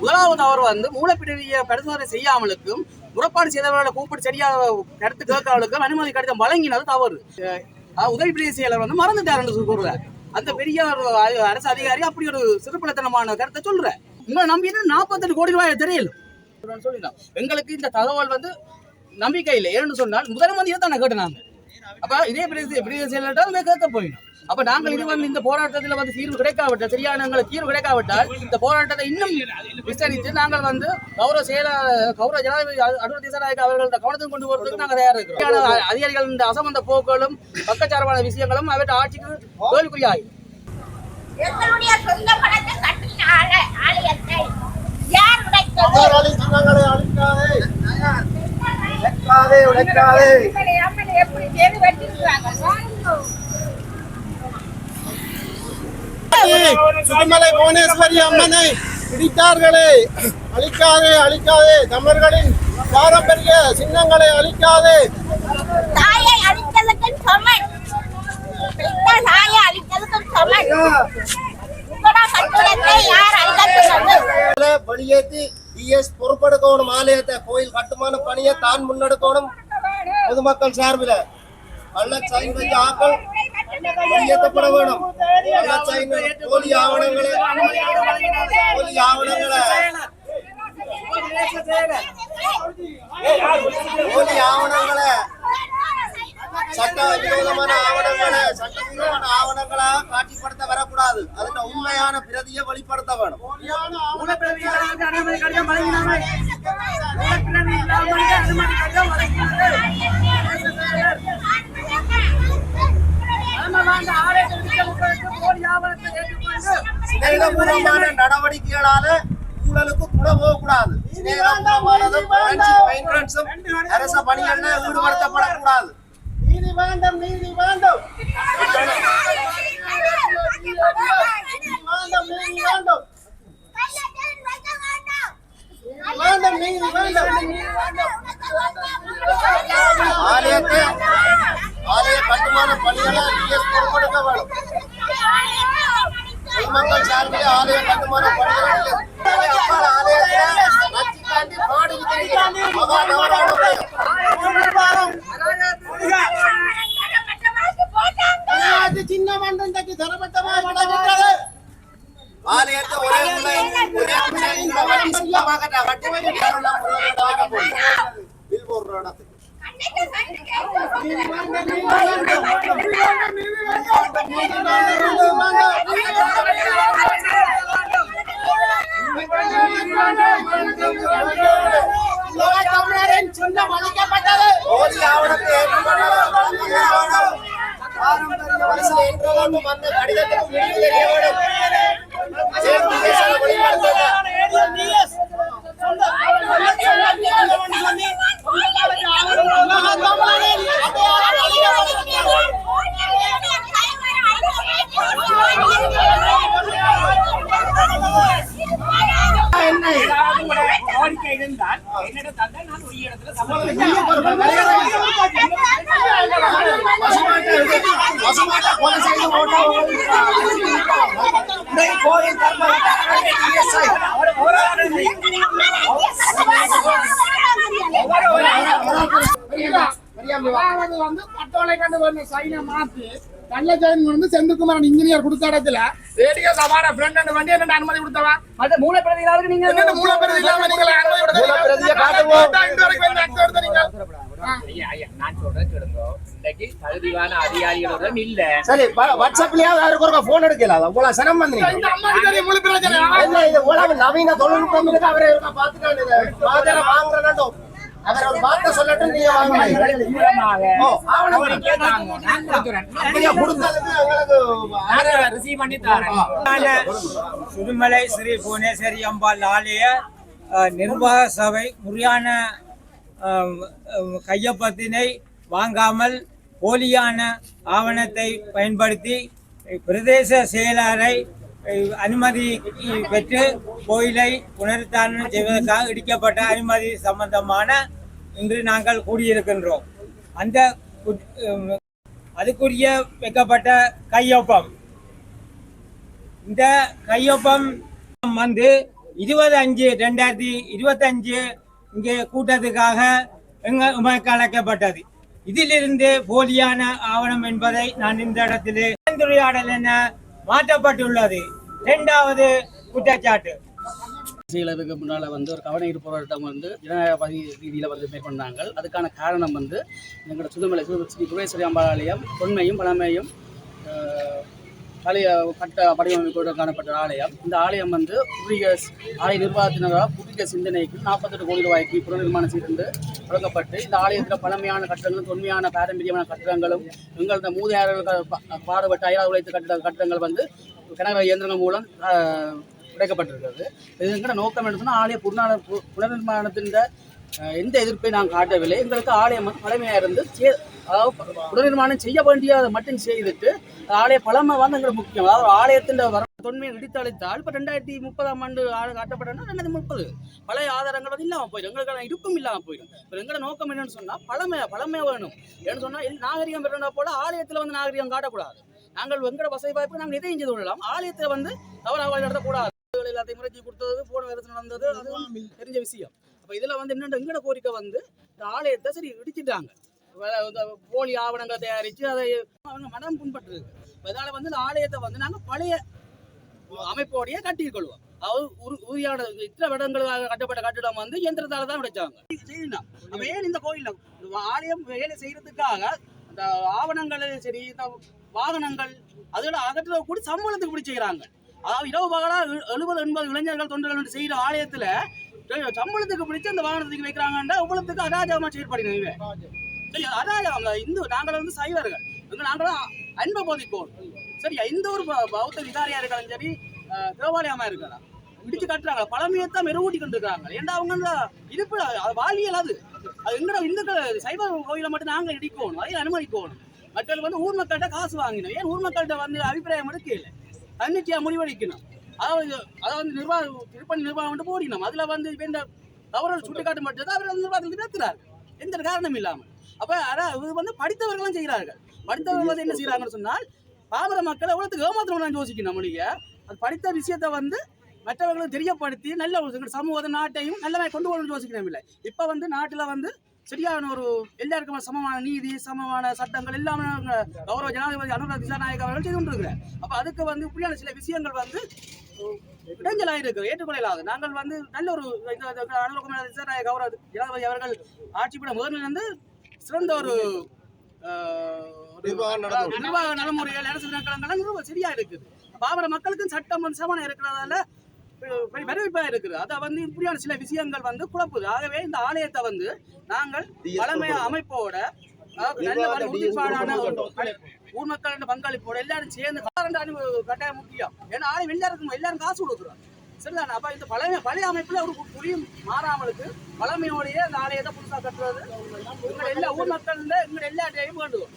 முதலாவது அவர் வந்து மூலப்பிரதிய பரிசோதனை செய்யாமலுக்கும் முறப்பாடு செய்தவர்களை கூப்பிட்டு சரியா கருத்து கேட்காமலுக்கும் அனுமதி கடிதம் வழங்கினது தவறு. உதவி பிரதேச செயலர் வந்து மறந்துட்டாருன்னு கூறுறார். அந்த பெரிய அரசு அதிகாரி அப்படி ஒரு சிறுபலத்தனமான கருத்தை சொல்ற உங்களை நம்பி நாற்பத்தெட்டு கோடி ரூபாய் தெரியல. சொல்லிடலாம். எங்களுக்கு இந்த தகவல் வந்து நம்பிக்கை இல்லை. ஏன்னு சொன்னால் முதலமந்தியை தானே கேட்டுனாங்க. அப்ப இதே பிரதேச பிரதேச செயலர்கிட்ட கேட்க போயிடும். அப்ப நாங்கள் இது வந்து இந்த போராட்டத்தில் வந்து தீர்வு கிடைக்காவிட்டால் சரியான எங்களுக்கு தீர்வு கிடைக்காவிட்டால் இந்த போராட்டத்தை இன்னும் விசாரித்து நாங்கள் வந்து கௌரவ செயல கௌரவ ஜனாதிபதி அனுர திசாநாயக் அவர்களோட கவனத்துக்கு கொண்டு வரதுக்கு நாங்கள் தயாராக இருக்கிறோம். அதிகாரிகள் இந்த அசம்பந்த போக்குகளும் பக்கச்சார்பான விஷயங்களும் அவற்றை ஆட்சிக்கு தோல்விக்குரியாகும் எங்களுடைய சொந்த பணத்தை கட்டின ஆல- ஆலயத்தை யார் உடைத்தது? உடைக்காதே உடைக்காதே. சுதுமலை புவனேஸ்வரி அம்மனை இடித்தார்களே அழிக்காதே அழிக்காதே தமிழர்களின் பாரம்பரிய சின்னங்களை அழிக்காதே. தாயை சமன் சமன் இஎஸ் பொறுப்பெடுக்கணும். ஆலயத்தை கோயில் கட்டுமான பணியை தான் முன்னெடுக்கணும். பொதுமக்கள் சார்பில். கள்ளச்சாய் வைக்க ஆக்கள் வெளியேற்றப்பட வேணும் போலி ஆவணங்களை போலி ஆவணங்களை போலி ஆவணங்களை சட்ட விரோதமான ஆவணங்களை சட்டவிரோதமான ஆவணங்களா காட்சிப்படுத்த வரக்கூடாது அதுல உண்மையான பிரதியை வெளிப்படுத்த வேணும் அனுமதி கடிதம் வழங்கினாங்க மூலப்பிரதி இல்லாமல் அனுமதி கடிதம் சிநேகபூர்வமான நடவடிக்கைகளால ஊழலுக்கு கூட போகக்கூடாது. சிநேகபூர்வமானதும் அரச பணிகள்ல ஈடுபடுத்தப்படக்கூடாது. நீதி வேண்டும் நீதி வேண்டும் நீதி வேண்டும் நீதி வேண்டும் வேண்டும் நீதி வேண்டும் ஆலயத்தை ஆலய கட்டுமான பணிகளை டிஎஸ் பொறுப்பெடுக்க வேண்டும் பொதுமக்கள் சார்பில் ஆலய கட்டுமான பணிகளை அப்பா ஆலயத்தை நச்சுக்காண்டி பாடுகிட்டு இருக்கிறார். மகா நவராத்திரி. அது சின்ன மண்டந்தைக்கு தரப்பட்டமா வழங்கிட்டது. ஆலயத்தை ஒரே முறை ஒரே முறை இந்த வழி சுத்தமாகட்டா. வட்டி வட்டி யாரெல்லாம் உள்ளவர்களாக போய். பில் போடுற இடத்துக்கு. போலி ஆவணத்தை பாரம்பரிய என்றாலும் கடிதத்துக்கு முடிவு தெரிய வேண்டும் கோயில் வந்து பட்டோலை கண்டு வந்து சைனை மாத்தி கள்ள ஜெயின் வந்து செந்துக்குமாரன் இன்ஜினியர் கொடுத்த இடத்துல ரேடியோ சபாட ஃப்ரெண்ட் வண்டி என்ன அனுமதி கொடுத்தவா நீங்க இல்லாம காட்டுவோம். இன்று வரைக்கும் எந்த அர்த்தம் வருது நீங்கள் ஐயா, ஐயா, நான் சொல்றேன் கேளுங்க. இன்னைக்கு தகுதியான அதிகாரிகளுடன் இல்ல. சரி வ- வாட்ஸ்அப்லயாவது அவருக்கு ஒரு போன் எடுக்கல? அவ்வளவு சிரமம் வந்தீங்க இது உலக நவீன தொழில்நுட்பம் இருக்கு அவரை பாதர வாங்குறதும் அவர் ஒரு வார்த்தை சொல்லட்டும் நீங்க தரேன். சுதுமலை ஸ்ரீ புவனேஸ்வரி அம்பாள் ஆலய நிர்வாக சபை முறையான கையொப்பத்தினை வாங்காமல் போலியான ஆவணத்தை பயன்படுத்தி பிரதேச செயலாளரை அனுமதி பெற்று கோயிலை புனருத்தாரணம் செய்வதற்காக இடிக்கப்பட்ட அனுமதி சம்பந்தமான இன்று நாங்கள் கூடியிருக்கின்றோம். அந்த அதுக்குரிய வைக்கப்பட்ட கையொப்பம். இந்த கையொப்பம் வந்து இருபது அஞ்சு ரெண்டாயிரத்தி இருபத்தஞ்சு இங்கே கூட்டத்துக்காக எங்க அழைக்கப்பட்டது. இதிலிருந்து போலியான ஆவணம் என்பதை நான் இந்த இடத்திலே கலந்துரையாடல் என மாற்றப்பட்டுள்ளது. இரண்டாவது குற்றச்சாட்டு. செயலருக்கு முன்னால் வந்து ஒரு கவனம் போராட்டம் வந்து ஜனநாயகவாதி ரீதியில் வந்து மேற்கொண்டாங்க அதுக்கான காரணம் வந்து எங்களோட சுதுமலை ஸ்ரீ குபேஸ்வரி அம்பாள் ஆலயம் தொன்மையும் பழமையும் பழைய கட்ட வடிவமைப்போடு காணப்பட்ட ஆலயம். இந்த ஆலயம் வந்து புதிய ஆலய நிர்வாகத்தினரால் புதிய சிந்தனைக்கு நாற்பத்தெட்டு கோடி ரூபாய்க்கு புனர்நிர்மாணம் செய்திருந்து தொடங்கப்பட்டு இந்த ஆலயத்தில் பழமையான கட்டடங்களும் தொன்மையான பாரம்பரியமான கட்டடங்களும் எங்களது மூதையாளர்கள் பாடுபட்ட அயலா உழைத்த கட்டிட கட்டடங்கள் வந்து கிணறு இயந்திரங்கள் மூலம் உடைக்கப்பட்டிருக்கிறது. இதுங்கிற நோக்கம் என்ன சொன்னால் ஆலய புனர் பு- புனர்நிர்மாணத்தின் எந்த எதிர்ப்பை நான் காட்டவில்லை. எங்களுக்கு ஆலயம் பழமையாக இருந்து சே அதாவது புனர்நிர்மாணம் செய்ய வேண்டியதை மட்டும் செய்துட்டு ஆலய பழமை வந்து எங்களுக்கு முக்கியம். அதாவது ஆலயத்தின் வர தொன்மையை இடித்தளித்தால் இப்போ ரெண்டாயிரத்தி முப்பதாம் ஆண்டு காட்டப்பட்டனா ரெண்டாயிரத்தி முப்பது. பழைய ஆதாரங்கள் வந்து இல்லாமல் போயிடும். எங்களுக்கான இருப்பும் இல்லாமல் போயிடும். இப்போ எங்களோட நோக்கம் என்னன்னு சொன்னால் பழமை பழமை வேணும். ஏன்னு சொன்னால் நாகரிகம் பெறனா போல ஆலயத்தில் வந்து நாகரிகம் காட்டக்கூடாது. நாங்கள் எங்கட வசதி வாய்ப்பு நாங்கள் எதையும் செய்து கொள்ளலாம். ஆலயத்தை வந்து தவறாக நடத்தக்கூடாது. எல்லாத்தையும் முறைச்சி கொடுத்தது போன வேதத்தில் நடந்தது அதுவும் தெரிஞ்ச விஷயம். அப்போ இதில் வந்து என்னென்ன எங்கட கோரிக்கை வந்து இந்த ஆலயத்தை சரி இடிச்சிட்டாங்க போலி ஆவணங்களை தயாரித்து அதை அவங்க மனம் புண்பட்டுருக்கு. அதனால வந்து இந்த ஆலயத்தை வந்து நாங்கள் பழைய அமைப்போடையே கட்டிக்கொள்வோம். அதாவது உரு- உறுதியான இத்தனை வருடங்களாக கட்டப்பட்ட கட்டிடம் வந்து இயந்திரத்தால தான் உடைச்சாங்க. செய்யணும். அப்ப ஏன் இந்த கோயில் ஆலயம் வேலை செய்யறதுக்காக இந்த ஆவணங்கள் சரி இந்த வாகனங்கள் அதோட அகற்ற கூட சம்பளத்துக்கு பிடி செய்கிறாங்க அதாவது இரவு பகலா எழுபது எண்பது இளைஞர்கள் தொண்டர்கள் செய்யற ஆலயத்துல சம்பளத்துக்கு பிடிச்சு அந்த வாகனத்துக்கு வைக்கிறாங்கன்னா அவ்வளவுக்கு அராஜகமா செயல்படுகிறாங்க இவன். சரி அராஜகம் இந்து நாங்கள் வந்து சைவர்கள். நாங்களும் அன்பை போதிக்கோம் சரி எந்த ஒரு பௌத்த விகாரியா இருக்காலும் சரி தேவாலயமா இருக்கலாம் இடிச்சு கட்டுறாங்க பழமையத்தான் மெருகூட்டி கொண்டு இருக்காங்க ஏண்டா அவங்க அந்த இருப்பு அது அது. அது எங்கட இந்துக்கள் சைவ கோயிலை மட்டும் நாங்க இடிக்கணும் அதை அனுமதிக்கணும். மக்கள் வந்து ஊர் மக்கள்கிட்ட காசு வாங்கினோம். ஏன் ஊர் மக்கள்கிட்ட வந்து அபிப்பிராயம் எடுக்கல? தன்னிச்சையா முடிவெடுக்கணும். அதாவது அதாவது நிர்வாகம் திருப்பணி நிர்வாகம் வந்து போடணும் அதுல வந்து இந்த தவறுகள் சுட்டிக்காட்ட மட்டும் அவர் அந்த நிர்வாகத்தில் நிறுத்துறாரு எந்த காரணம் இல்லாமல் அப்ப அதான் இது வந்து படித்தவர்களும் செய்கிறார்கள். படித்தவர்கள் வந்து என்ன செய்யறாங்கன்னு சொன்னால் பாமர மக்கள் எவ்வளோத்துக்கு ஏமாத்திரம் யோசிக்கணும் நம்மளுக்கு. அது படித்த விஷயத்தை வந்து மற்றவர்களுக்கு தெரியப்படுத்தி நல்ல ஒரு சமூக நாட்டையும் நல்ல கொண்டு வரணும்னு யோசிக்கணும் இல்லை இப்போ வந்து நாட்டில் வந்து சரியான ஒரு எல்லாருக்குமே சமமான நீதி சமமான சட்டங்கள் எல்லாமே கௌரவ ஜனாதிபதி அனுராக் திசாநாயக் அவர்கள் செய்து கொண்டிருக்கிறார். அப்போ அதுக்கு வந்து இப்படியான சில விஷயங்கள் வந்து இடைஞ்சலாக இருக்கு ஏற்றுக்கொள்ளலாது. நாங்கள் வந்து நல்ல ஒரு இந்த- அனுராக் திசாநாயக் கௌரவ ஜனாதிபதி அவர்கள் ஆட்சிப்பட முதலில் வந்து சிறந்த ஒரு நிர்வாக நடைமுறை. நிர்வாக நடைமுறைகள் அரசு நிறுவ சரியா இருக்குது பாமர மக்களுக்கும் சட்டம் சமனம் இருக்கிறதால பெ- வரவேற்பா இருக்குது. அதை வந்து இப்படியான சில விஷயங்கள் வந்து குழப்புது. ஆகவே இந்த ஆலயத்தை வந்து நாங்கள் பழமைய அமைப்போட ஊர் மக்களின் பங்களிப்போட எல்லாரும் சேர்ந்து கட்டாயம் முக்கியம். ஏன்னா ஆலயம் எல்லாருக்கும் எல்லாரும் காசு கொடுக்குறோம். சரிதானே? அப்ப இந்த பழைய பழைய அமைப்புல ஒரு புரியும் மாறாமலுக்கு பழமையோடைய இந்த ஆலயத்தை புதுசா கட்டுறது. எங்க எல்லா ஊர் மக்கள் எங்க எல்லா டைமும் வேண்டுவோம்